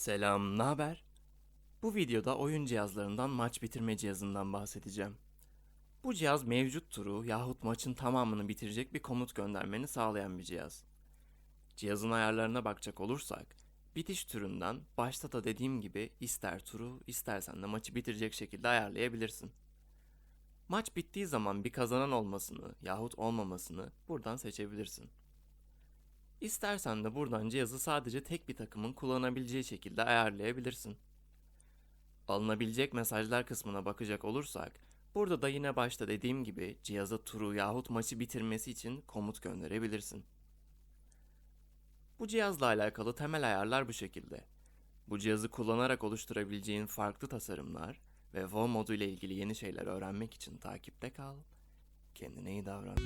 Selam, ne haber? Bu videoda oyun cihazlarından maç bitirme cihazından bahsedeceğim. Bu cihaz mevcut turu yahut maçın tamamını bitirecek bir komut göndermeni sağlayan bir cihaz. Cihazın ayarlarına bakacak olursak, bitiş türünden başta da dediğim gibi ister turu istersen de maçı bitirecek şekilde ayarlayabilirsin. Maç bittiği zaman bir kazanan olmasını yahut olmamasını buradan seçebilirsin. İstersen de buradan cihazı sadece tek bir takımın kullanabileceği şekilde ayarlayabilirsin. Alınabilecek mesajlar kısmına bakacak olursak, burada da yine başta dediğim gibi cihaza turu yahut maçı bitirmesi için komut gönderebilirsin. Bu cihazla alakalı temel ayarlar bu şekilde. Bu cihazı kullanarak oluşturabileceğin farklı tasarımlar ve WoW modu ile ilgili yeni şeyler öğrenmek için takipte kal. Kendine iyi davran.